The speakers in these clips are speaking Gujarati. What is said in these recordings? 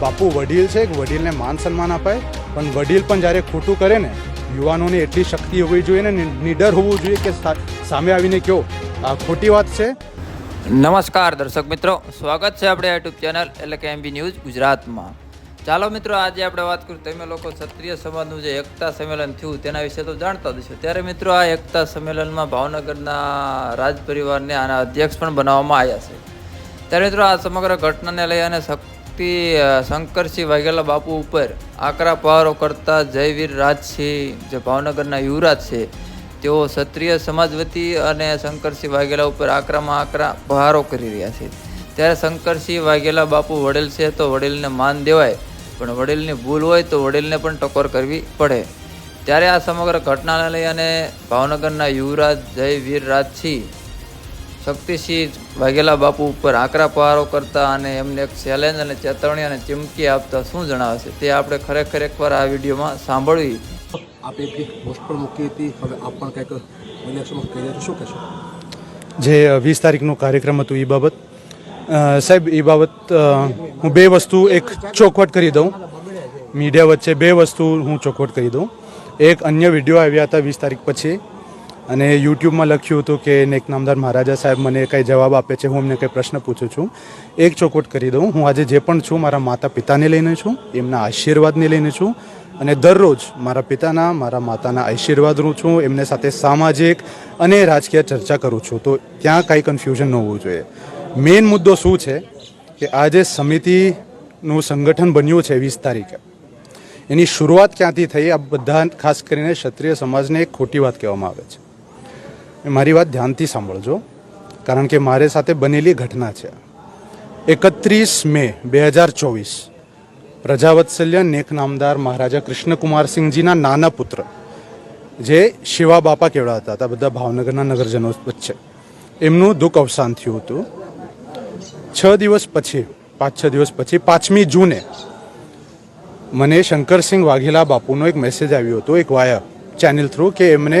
બાપુ વડીલ છે વડીલને માન સન્માન અપાય, પણ વડીલ પણ જ્યારે ખોટું કરે ને, યુવાનોની એટલી શક્તિ હોવી જોઈએ ને નિડર હોવું જોઈએ કે સામે આવીને કયો, આ ખોટી વાત છે? નમસ્કાર દર્શક મિત્રો, સ્વાગત છે આપણે યુટ્યુબ ચેનલ એટલે કે એમબી ન્યૂઝ ગુજરાતમાં. ચાલો મિત્રો, આજે આપણે વાત કરું તમે લોકો ક્ષત્રિય સમાજનું જે એકતા સંમેલન થયું તેના વિશે તો જાણતા જ છો ત્યારે મિત્રો, આ એકતા સંમેલનમાં ભાવનગરના રાજ પરિવારને આના અધ્યક્ષ પણ બનાવવામાં આવ્યા છે. ત્યારે મિત્રો, આ સમગ્ર ઘટનાને લઈ અને શક્તિ શંકરસિંહ વાઘેલા બાપુ ઉપર આકરા પહારો કરતા જયવીર રાજસિંહ જે ભાવનગરના યુવરાજ છે, તેઓ ક્ષત્રિય સમાજ વતી અને શંકરસિંહ વાઘેલા ઉપર આકરામાં આકરા પહારો કરી રહ્યા છે. ત્યારે શંકરસિંહ વાઘેલા બાપુ વડીલ છે તો વડીલને માન દેવાય, પણ વડીલની ભૂલ હોય તો વડીલને પણ ટકોર કરવી પડે. ત્યારે આ સમગ્ર ઘટનાને લઈ અને ભાવનગરના યુવરાજ જય વીર રાજસિંહ શક્તિસિંહ વાઘેલા બાપુ ઉપર આકરા પહારો કરતા અને એમને એક ચેલેન્જ અને ચેતવણી અને ચીમકી આપતા શું જણાવે છે તે આપણે ખરેખર એકવાર આ વિડીયોમાં સાંભળવી. આપે એક પોસ્ટ પણ મૂકી હતી. હવે આપ પણ કંઈક ઇલેક્શનમાં કહી શું કહેશો? જે વીસ તારીખનો કાર્યક્રમ હતું એ બાબત. સાહેબ એ બાબત હું બે વસ્તુ એક ચોખવટ કરી દઉં. મીડિયા વચ્ચે બે વસ્તુ હું ચોખવટ કરી દઉં. એક અન્ય વીડિયો આવ્યા હતા વીસ તારીખ પછી. અને યુટ્યુબમાં લખ્યું હતું કે નેક નામદાર મહારાજા સાહેબ મને કંઈ જવાબ આપે છે, હું એમને કંઈ પ્રશ્ન પૂછું છું. એક ચોકોટ કરી દઉં. હું આજે જે પણ છું, મારા માતા પિતાને લઈને છું, એમના આશીર્વાદને લઈને છું અને દરરોજ મારા પિતાના, મારા માતાના આશીર્વાદ રૂ છું, એમને સાથે સામાજિક અને રાજકીય ચર્ચા કરું છું. તો ત્યાં કાંઈ કન્ફ્યુઝન ન હોવું જોઈએ. મેઇન મુદ્દો શું છે કે આ જે સમિતિનું સંગઠન બન્યું છે વીસ તારીખે, એની શરૂઆત ક્યાંથી થઈ? આ બધા ખાસ કરીને ક્ષત્રિય સમાજને એક ખોટી વાત કહેવામાં આવે છે. મારી વાત ધ્યાનથી સાંભળજો, કારણ કે મારે સાથે બનેલી ઘટના છે. એકત્રીસ મે બે હજાર ચોવીસ પ્રજાવત્સલ્ય નેક નામદાર મહારાજા કૃષ્ણકુમારસિંહજીના નાના પુત્ર, જે શિવા બાપા કેવડાતા હતા બધા ભાવનગરના નગરજનો વચ્ચે. એમનું દુઃખ અવસાન થયું હતું. છ દિવસ પછી, પાંચ છ દિવસ પછી, પાંચમી જૂને, મને શંકરસિંહ વાઘેલા બાપુનો એક મેસેજ આવ્યો હતો, એક વાયા ચેનલ થ્રુ કે એમને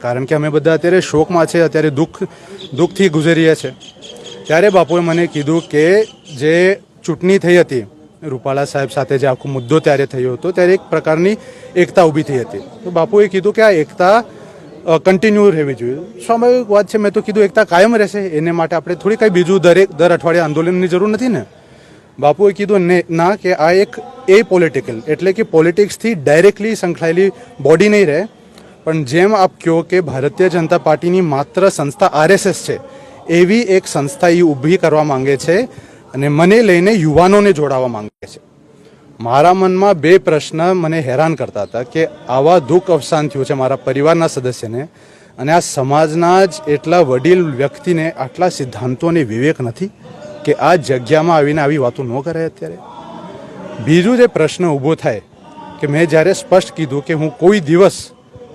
કારણ કે અમે બધા અત્યારે શોકમાં છે, અત્યારે દુઃખ, દુઃખથી ગુજરીએ છીએ ત્યારે બાપુએ મને કીધું કે જે ચૂંટણી થઈ હતી, રૂપાલા સાહેબ સાથે જે આખો મુદ્દો ત્યારે થયો હતો, ત્યારે એક પ્રકારની એકતા ઊભી થઈ હતી. તો બાપુએ કીધું કે આ એકતા કન્ટિન્યુ રહેવી જોઈએ. સ્વાભાવિક વાત છે, મેં તો કીધું એકતા કાયમ રહેશે. એને માટે આપણે થોડી કંઈ બીજું દરેક, દર અઠવાડિયે આંદોલનની જરૂર નથી ને. બાપુએ કીધું ને, ના, કે આ એક એ પોલિટિકલ એટલે કે પોલિટિક્સથી ડાયરેક્ટલી સંકળાયેલી બોડી નહીં રહે. પણ જેમ આપ કહો કે ભારતીય જનતા પાર્ટીની માત્ર સંસ્થા આરએસએસ છે, એવી એક સંસ્થા એ ઊભી કરવા માંગે છે અને મને લઈને યુવાનોને જોડાવા માંગે છે. મારા મનમાં બે પ્રશ્ન મને હેરાન કરતા હતા કે આવા દુઃખ અવસાન થયું છે મારા પરિવારના સદસ્યને અને આ સમાજના જ એટલા વડીલ વ્યક્તિને આટલા સિદ્ધાંતોને વિવેક નથી કે આ જગ્યામાં આવીને આવી વાતો ન કરે અત્યારે? બીજું જે પ્રશ્ન ઊભો થાય કે મેં જ્યારે સ્પષ્ટ કીધું કે હું કોઈ દિવસ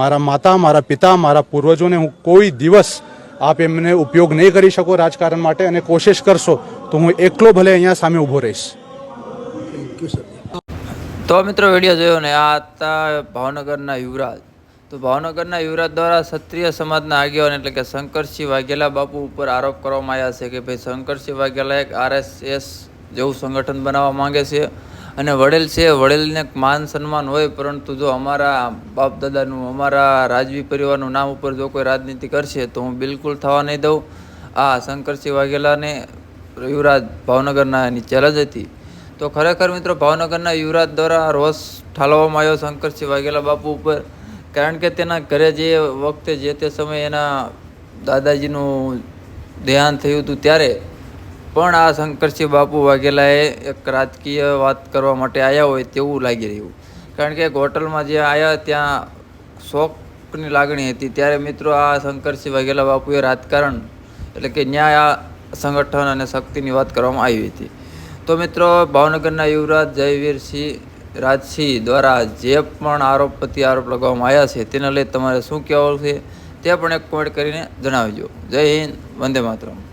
મારા માતા મારા પિતા મારા પૂર્વજોને હું કોઈ દિવસ આપ એમને ઉપયોગ નહીં કરી શકો રાજકારણ માટે અને કોશિશ કરશો તો હું એકલો ભલે અહીંયા સામે ઊભો રહીશ. થેન્ક યુ સર તો મિત્રો વીડિયો જોયો ને આ હતા ભાવનગરના યુવરાજ. તો ભાવનગરના યુવરાજ દ્વારા ક્ષત્રિય સમાજના આગેવાન એટલે કે શંકરસિંહ વાઘેલા બાપુ ઉપર આરોપ કરવામાં આવ્યા છે કે ભાઈ શંકરસિંહ વાઘેલા એક આરએસએસ જેવું સંગઠન બનાવવા માંગે છે. અને વડેલ છે, વડેલને માન સન્માન હોય, પરંતુ જો અમારા બાપ દાદાનું અમારા રાજવી પરિવારનું નામ ઉપર જો કોઈ રાજનીતિ કરશે, તો હું બિલકુલ થવા નહીં દઉં. આ શંકરસિંહ વાઘેલાને યુવરાજ ભાવનગરના એની ચેલેન્જ હતી. તો ખરેખર મિત્રો, ભાવનગરના યુવરાજ દ્વારા રોષ ઠાલવવામાં આવ્યો શંકરસિંહ વાઘેલા બાપુ ઉપર. કારણ કે તેના ઘરે જે વખતે, જે તે સમયે એના દાદાજીનું ધ્યાન થયું હતું ત્યારે પણ આ શંકરસિંહ બાપુ વાઘેલાએ એક રાજકીય વાત કરવા માટે આવ્યા હોય તેવું લાગી રહ્યું. કારણ કે એક હોટલમાં જે આવ્યા ત્યાં શોકની લાગણી હતી. ત્યારે મિત્રો આ શંકરસિંહ વાઘેલા બાપુએ રાજકારણ એટલે કે ન્યાય સંગઠન અને શક્તિની વાત કરવામાં આવી હતી. તો મિત્રો, ભાવનગરના યુવરાજ જયવીરસિંહ રાજસિંહ દ્વારા જે પણ આરોપ પ્રતિ આરોપ લગાવવામાં આવ્યા છે, તેને લઈ તમારે શું કહેવાનું છે તે પણ એક કોમેન્ટ કરીને જણાવજો. જય હિન્દ, વંદે માતરમ.